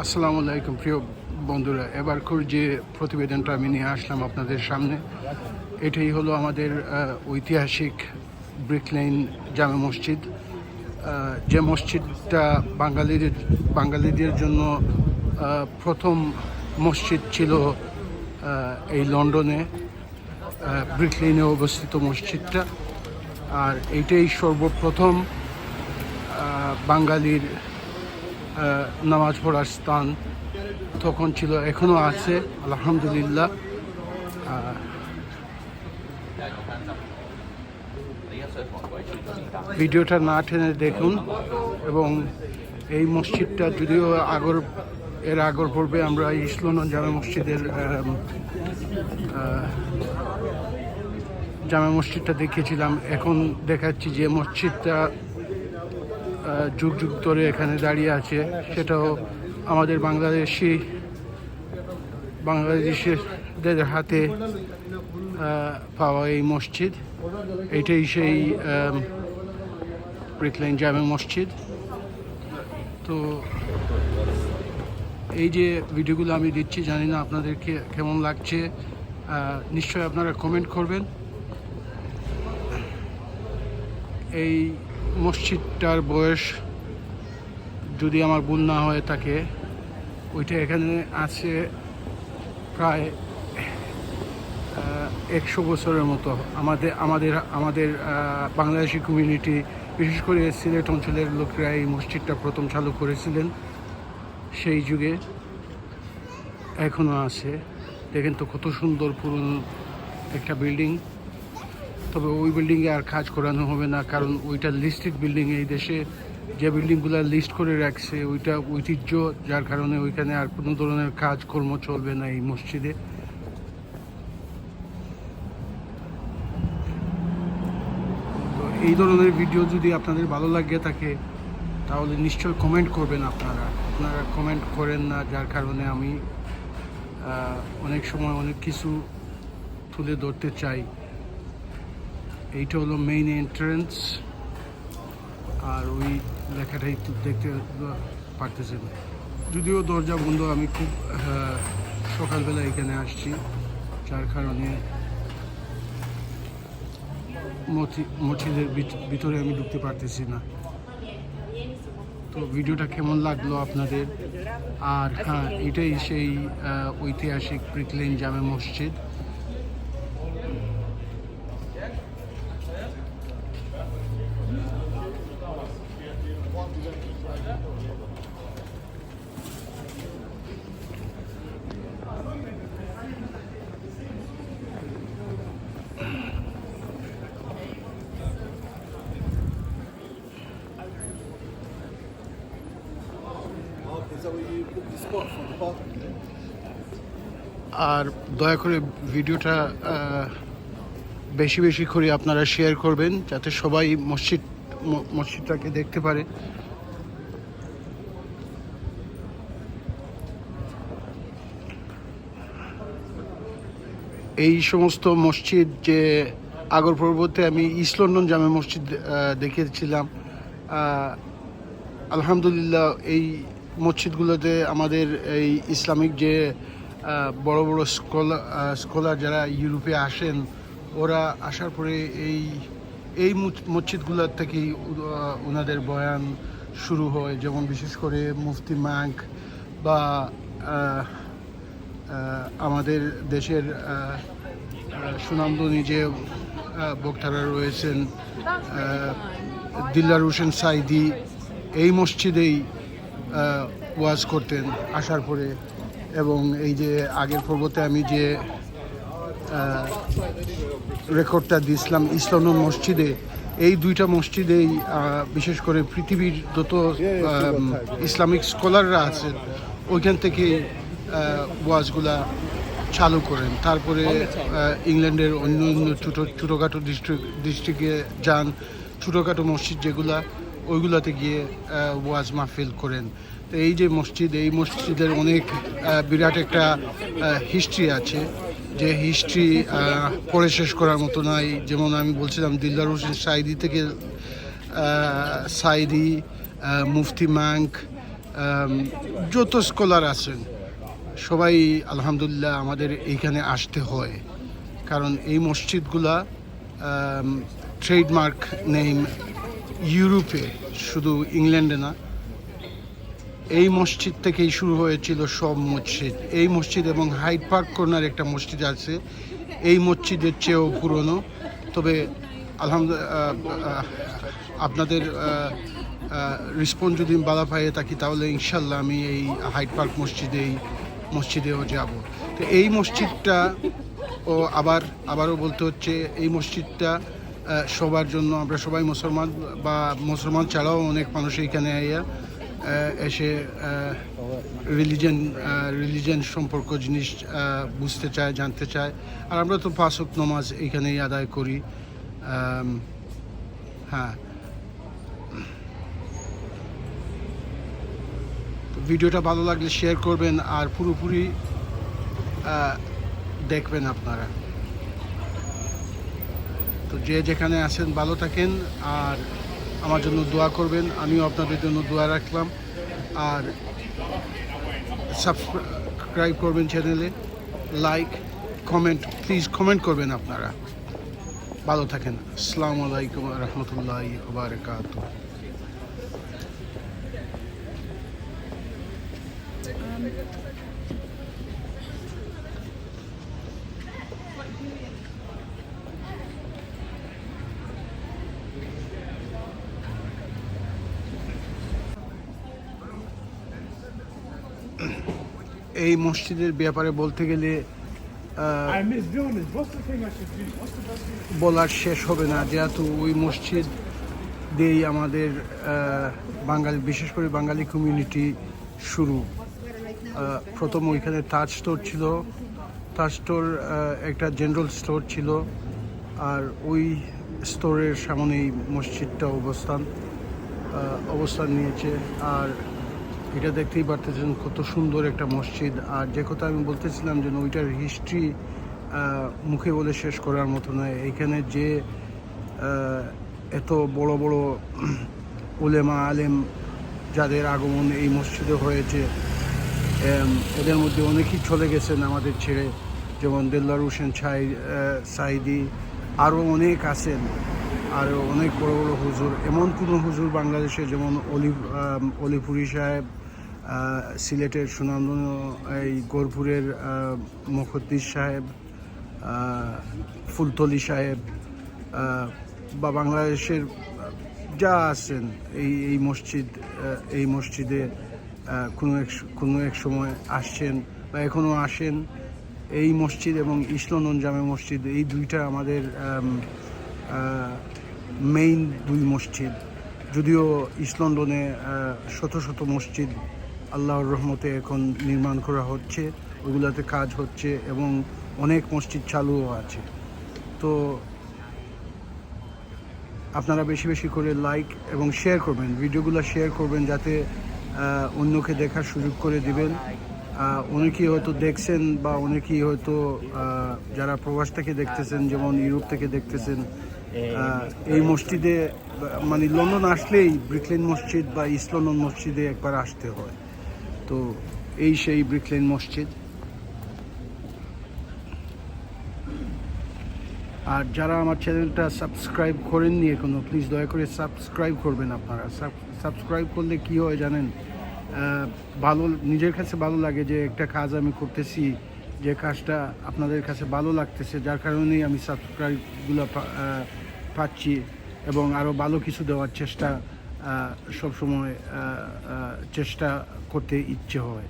আসসালামু আলাইকুম, প্রিয় বন্ধুরা। এবারকার যে প্রতিবেদনটা আমি নিয়ে আসলাম আপনাদের সামনে, এটাই হলো আমাদের ঐতিহাসিক ব্রিকলেন জামে মসজিদ। যে মসজিদটা বাঙালিদের বাঙালিদের জন্য প্রথম মসজিদ ছিল এই লন্ডনে ব্রিকলেনে অবস্থিত মসজিদটা। আর এইটাই সর্বপ্রথম বাঙালির নামাজ পড়ার স্থান তখন ছিল এখনও আছে, আলহামদুলিল্লাহ। ভিডিওটা না টেনে দেখুন এবং এই মসজিদটা যদিও আগর, এর আগর পূর্বে আমরা ইসলাম জামে মসজিদের জামা মসজিদটা দেখেছিলাম। এখন দেখাচ্ছি যে মসজিদটা যুগ যুগ ধরে এখানে দাঁড়িয়ে আছে। সেটাও আমাদের বাংলাদেশি, বাংলাদেশিদের হাতে পাওয়া এই মসজিদ। এটাই সেই ব্রিকলাইন জামে মসজিদ। তো এই যে ভিডিওগুলো আমি দিচ্ছি, জানি না আপনাদেরকে কেমন লাগছে। নিশ্চয়ই আপনারা কমেন্ট করবেন। এই মসজিদটার বয়স যদি আমার ভুল না হয়ে থাকে ওইটা এখানে আছে প্রায় একশো বছরের মতো। আমাদের আমাদের আমাদের বাংলাদেশি কমিউনিটি বিশেষ করে সিলেট অঞ্চলের লোকেরা এই মসজিদটা প্রথম চালু করেছিলেন। সেই যুগে এখনও আছে। দেখেন তো কত সুন্দর পুরনো একটা বিল্ডিং তবে ওই বিল্ডিংয়ে আর কাজ করানো হবে না, কারণ ওইটা লিস্টেড বিল্ডিং এই দেশে। যে বিল্ডিংগুলো লিস্ট করে রাখছে, ওইটা ঐতিহ্য, যার কারণে ওইখানে আর কোনো ধরনের কাজকর্ম চলবে না এই মসজিদে। এই ধরনের ভিডিও যদি আপনাদের ভালো লাগে থাকে, তাহলে নিশ্চয় কমেন্ট করবেন আপনারা। আপনারা কমেন্ট করেন না, যার কারণে আমি অনেক সময় অনেক কিছু তুলে ধরতে চাই। এইটা হলো মেইন এন্ট্রেন্স আর ওই লেখাটাই দেখতে না যদিও দরজা বন্ধ, আমি খুব সকালবেলা এখানে আসছি, যার কারণে মসজি- মসজিদের ভিত- ভিতরে আমি ঢুকতে পারতেছি না। তো ভিডিওটা কেমন লাগল আপনাদের? আর হ্যাঁ এটাই সেই ঐতিহাসিক ব্রিকলেন জামে মসজিদ। আর দয়া করে ভিডিওটা বেশি বেশি করে আপনারা শেয়ার করবেন, যাতে সবাই মসজিদ মসজিদটাকে দেখতে পারে। এই সমস্ত মসজিদ যে আগর পূর্বতে আমি ইস্ট লন্ডন জামে মসজিদ দেখেছিলাম আলহামদুলিল্লাহ এই মসজিদগুলোতে আমাদের এই ইসলামিক যে বড় বড় স্কলার স্কলার যারা ইউরোপে আসেন, ওরা আসার পরে এই এই মসজিদগুলোর থেকেই ওনাদের বয়ান শুরু হয়। যেমন বিশেষ করে মুফতি ম্যাঙ্ক বা আমাদের দেশের সুনামধনী যে বক্তারা রয়েছেন দিল্লার হোসেন সাইদি, এই মসজিদেই ওয়াজ করতেন আসার পরে। এবং এই যে আগের পর্বতে আমি যে রেকর্ডটা দিয়েছিলাম ইসলাম মসজিদে, এই দুইটা মসজিদেই বিশেষ করে পৃথিবীর যত ইসলামিক স্কলাররা আছেন, ওইখান থেকে ওয়াজগুলা চালু করেন। তারপরে ইংল্যান্ডের অন্য অন্য ছোটো, ছোটোখাটো ডিস্ট্রিক্ট ডিস্ট্রিক্টে যান, ছোটোখাটো মসজিদ যেগুলা ওইগুলাতে গিয়ে ওয়াজ মাহফিল করেন। তো এই যে মসজিদ এই মসজিদের অনেক বিরাট একটা হিস্ট্রি আছে। যে হিস্ট্রি পড়ে শেষ করার মতো নাই। যেমন আমি বলছিলাম দিলদার হোসেন সাইদি থেকে সাইদি মুফতি ম্যাঙ্ক আম, যত স্কলার আছেন সবাই আলহামদুলিল্লাহ আমাদের এইখানে আসতে হয়। কারণ এই মসজিদগুলা ট্রেডমার্ক নেম ইউরোপে, শুধু ইংল্যান্ডে না, এই মসজিদ থেকেই শুরু হয়েছিল সব মসজিদ। এই মসজিদ এবং হাইড পার্ক কর্নার একটা মসজিদ আছে। এই মসজিদের চেয়েও পুরনো। তবে আলহামদুলিল্লাহ আপনাদের রেসপন্স যদি বাধা পাইয়ে থাকি, তাহলে ইনশাল্লাহ আমি এই হাইড পার্ক মসজিদে এই মসজিদেও যাব। তো এই মসজিদটা, ও আবার, আবারও বলতে হচ্ছে, এই মসজিদটা সবার জন্য, আমরা সবাই মুসলমান, বা মুসলমান ছাড়াও অনেক মানুষ এইখানে আইয়া এসে রিলিজেন রিলিজেন সম্পর্ক জিনিস বুঝতে চায়, জানতে চায়। আর আমরা তো পাঁচক নমাজ এইখানেই আদায় করি। হ্যাঁ। ভিডিওটা ভালো লাগলে শেয়ার করবেন আর পুরোপুরি দেখবেন আপনারা। তো যে যেখানে আছেন ভালো থাকেন আর আমার জন্য দোয়া করবেন। আমিও আপনাদের জন্য দোয়া রাখলাম। আর সাবস্ক্রাইব করবেন চ্যানেলে লাইক কমেন্ট প্লিজ কমেন্ট করবেন আপনারা। ভালো থাকেন। আসসালামু আলাইকুম রহমতুল্লাহ বারকাত এই মসজিদের ব্যাপারে বলতে গেলে? বলার শেষ হবে না। যেহেতু ওই মসজিদ দিয়েই আমাদের বাঙালি বিশেষ করে বাঙালি কমিউনিটি শুরু। প্রথম ওইখানে তাজ স্টোর ছিল। তাজ স্টোর একটা জেনারেল স্টোর ছিল। আর ওই স্টোরের সামনেই মসজিদটা অবস্থান অবস্থান নিয়েছে। আর এটা দেখতেই পারতেছেন কত সুন্দর একটা মসজিদ। আর যে কথা আমি বলতেছিলাম যে ওইটার হিস্ট্রি মুখে বলে শেষ করার মতো নয়। এখানে যে এত বড় বড় উলেমা, আলেম যাদের আগমন এই মসজিদে হয়েছে এদের মধ্যে অনেকেই চলে গেছেন আমাদের ছেড়ে। যেমন দেল্লার হোসেন ছাই সাইদি, আরও অনেক আছেন। আরও অনেক বড় বড় হুজুর। এমন কোনো হুজুর বাংলাদেশে যেমন অলি অলিপুরি সাহেব সিলেটের সুনামধন্য এই গোরপুরের আহ, মুখদ্দিস সাহেব ফুলতলি সাহেব বা বাংলাদেশের যা আছেন এই এই মসজিদ এই মসজিদে কোনো এক কোনো এক সময় আসছেন বা এখনও আসেন। এই মসজিদ এবং ইসলাম জামে মসজিদ এই দুইটা আমাদের মেইন দুই মসজিদ। যদিও ইস্ট শত শত মসজিদ আল্লাহর রহমতে এখন নির্মাণ করা হচ্ছে, ওগুলোতে কাজ হচ্ছে এবং অনেক মসজিদ চালুও আছে। তো আপনারা বেশি বেশি করে লাইক এবং শেয়ার করবেন, ভিডিওগুলো শেয়ার করবেন যাতে অন্যকে দেখার সুযোগ করে দিবেন। অনেকেই হয়তো দেখছেন বা অনেকেই হয়তো যারা প্রবাস থেকে দেখতেছেন, যেমন ইউরোপ থেকে দেখতেছেন এই মসজিদে মানে লন্ডন আসলেই ব্রিকলেন মসজিদ বা ইস্ট লন্ডন মসজিদে একবার আসতে হয়। তো এই সেই ব্রিকলেন মসজিদ। আর যারা আমার চ্যানেলটা সাবস্ক্রাইব করেননি এখনও প্লিজ দয়া করে সাবস্ক্রাইব করবেন আপনারা। সাবস্ক্রাইব করলে কি হয় জানেন ভালো, নিজের কাছে ভালো লাগে যে একটা কাজ আমি করতেছি, যে কাজটা আপনাদের কাছে ভালো লাগতেছে, যার কারণেই আমি সাবস্ক্রাইবগুলো পাচ্ছি এবং আরও ভালো কিছু দেওয়ার চেষ্টা সবসময় চেষ্টা করতে ইচ্ছে হয়।